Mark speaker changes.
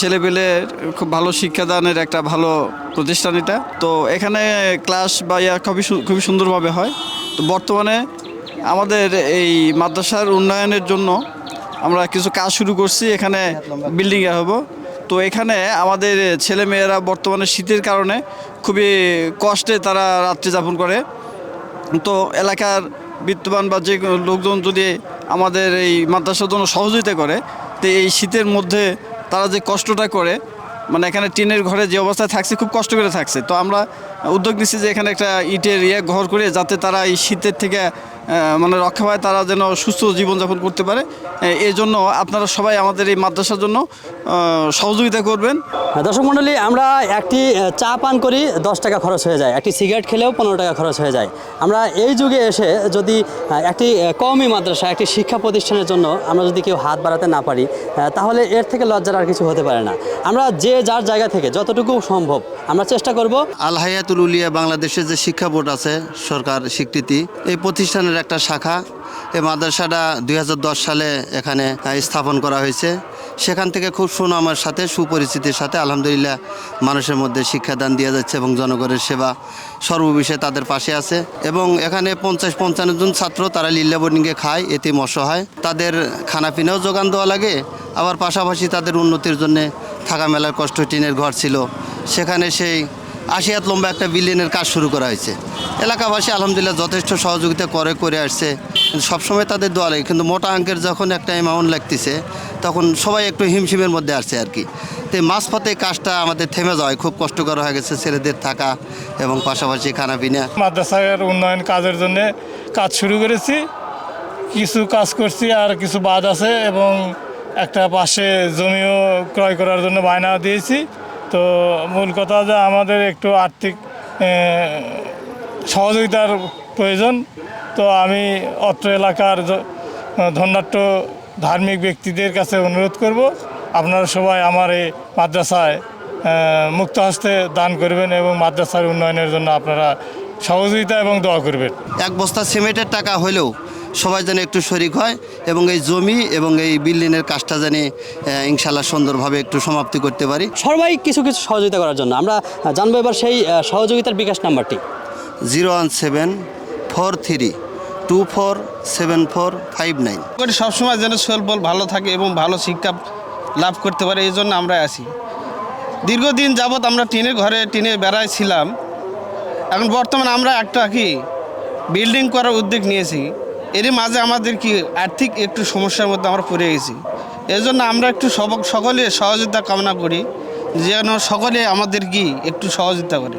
Speaker 1: ছেলেপেলে খুব ভালো শিক্ষাদানের একটা ভালো প্রতিষ্ঠান এটা। তো এখানে ক্লাস বা ইয়া খুবই খুবই সুন্দরভাবে হয়। তো বর্তমানে আমাদের এই মাদ্রাসার উন্নয়নের জন্য আমরা কিছু কাজ শুরু করছি। এখানে বিল্ডিংয়ে হব। তো এখানে আমাদের ছেলেমেয়েরা বর্তমানে শীতের কারণে খুবই কষ্টে তারা রাত্রি যাপন করে। তো এলাকার বিত্তবান বা যে লোকজন যদি আমাদের এই মাদ্রাসার জন্য সহযোগিতা করে, তো এই শীতের মধ্যে তারা যে কষ্টটা করে মানে এখানে টিনের ঘরে যে অবস্থায় থাকছে, খুব কষ্ট করে থাকছে। তো আমরা উদ্যোগ নিচ্ছি যে এখানে একটা ইটের ইয়ে ঘর করে যাতে তারা এই শীতের থেকে মানে রক্ষা পায় তারা যেন সুস্থ জীবনযাপন করতে পারে। এই জন্য আপনারা সবাই আমাদের এই মাদ্রাসার জন্য সহযোগিতা করবেন।
Speaker 2: দর্শক মণ্ডলী আমরা একটি চা পান করি দশ টাকা খরচ হয়ে যায়। একটি সিগারেট খেলেও পনেরো টাকা খরচ হয়ে যায়। আমরা এই যুগে এসে যদি একটি কওমি মাদ্রাসা একটি শিক্ষা প্রতিষ্ঠানের জন্য আমরা যদি কেউ হাত বাড়াতে না পারি তাহলে এর থেকে লজ্জার আর কিছু হতে পারে না। আমরা যে যার জায়গা থেকে যতটুকু সম্ভব আমরা চেষ্টা করব।
Speaker 3: আল হায়াতুল উলিয়া বাংলাদেশের যে শিক্ষা বোর্ড আছে সরকার স্বীকৃতি এই প্রতিষ্ঠানের একটা শাখা। এই মাদ্রাসাটা দুই হাজার দশ সালে এখানে স্থাপন করা হয়েছে। সেখান থেকে খুব সুনামের সাথে, সুপরিচিতির সাথে আলহামদুলিল্লাহ মানুষের মধ্যে শিক্ষাদান দিয়ে যাচ্ছে এবং জনগণের সেবা সর্ববিষয়ে তাদের পাশে আছে। এবং এখানে পঞ্চাশ পঞ্চান্ন জন ছাত্র, তারা লিল্লা বোর্ডিংয়ে খায় এতে অসহায়। তাদের খানাপিনাও যোগান দেওয়া লাগে, আবার পাশাপাশি তাদের উন্নতির জন্য থাকা মেলার কষ্ট টিনের ঘর ছিল। সেখানে সেই আশি হাত লম্বা একটা বিল্ডিংয়ের কাজ শুরু করা হয়েছে। এলাকাবাসী আলহামদুলিল্লাহ যথেষ্ট সহযোগিতা করে করে আসছে। সবসময় তাদের দোয়া লাগে। কিন্তু মোটা অঙ্কের যখন একটা অ্যামাউন্ট লাগতেছে, তখন সবাই একটু হিমশিমের মধ্যে আসছে আর কি। তো মাঝপথে কাজটা আমাদের থেমে যাওয়ায় খুব কষ্টকর হয়ে গেছে ছেলেদের থাকা এবং পাশাপাশি খানা পিনা
Speaker 4: মাদ্রাসার উন্নয়ন কাজের জন্য কাজ শুরু করেছি। কিছু কাজ করছি আর কিছু বাদ আছে এবং একটা পাশে জমিও ক্রয় করার জন্য বায়না দিয়েছি। তো মূল কথা যে আমাদের একটু আর্থিক সহযোগিতার প্রয়োজন। তো আমি অত্র এলাকার ধন্যাঢ্য ধার্মিক ব্যক্তিদের কাছে অনুরোধ করব, আপনারা সবাই আমার এই মাদ্রাসায় মুক্ত হস্তে দান করবেন এবং মাদ্রাসার উন্নয়নের জন্য আপনারা সহযোগিতা এবং দোয়া করবেন।
Speaker 3: এক বস্তা সিমেন্টের টাকা হলেও সবাই যেন একটু শরিক হয় এবং এই জমি এবং এই বিল্ডিংয়ের কাজটা যেন ইনশাল্লাহ সুন্দরভাবে একটু সমাপ্তি করতে পারি।
Speaker 2: সবাই কিছু কিছু সহযোগিতা করার জন্য। আমরা জানব এবার সেই সহযোগিতার বিকাশ নাম্বারটি।
Speaker 3: Zero one seven four three two four seven four five nine.
Speaker 5: করি সবসময় যেন শৈলবল ভালো থাকে এবং ভালো শিক্ষা লাভ করতে পারে এই জন্য আমরা আসি দীর্ঘদিন যাবৎ আমরা টিনের ঘরে টিনে বেড়ায় ছিলাম। এখন বর্তমানে আমরা একটা কি বিল্ডিং করার উদ্যোগ নিয়েছি। এরই মাঝে আমাদের কি আর্থিক একটু সমস্যার মধ্যে আমরা পড়ে গেছি। এই জন্য আমরা একটু সকলে সহযোগিতা কামনা করি, যেন সকলে আমাদের কি একটু সহযোগিতা করে।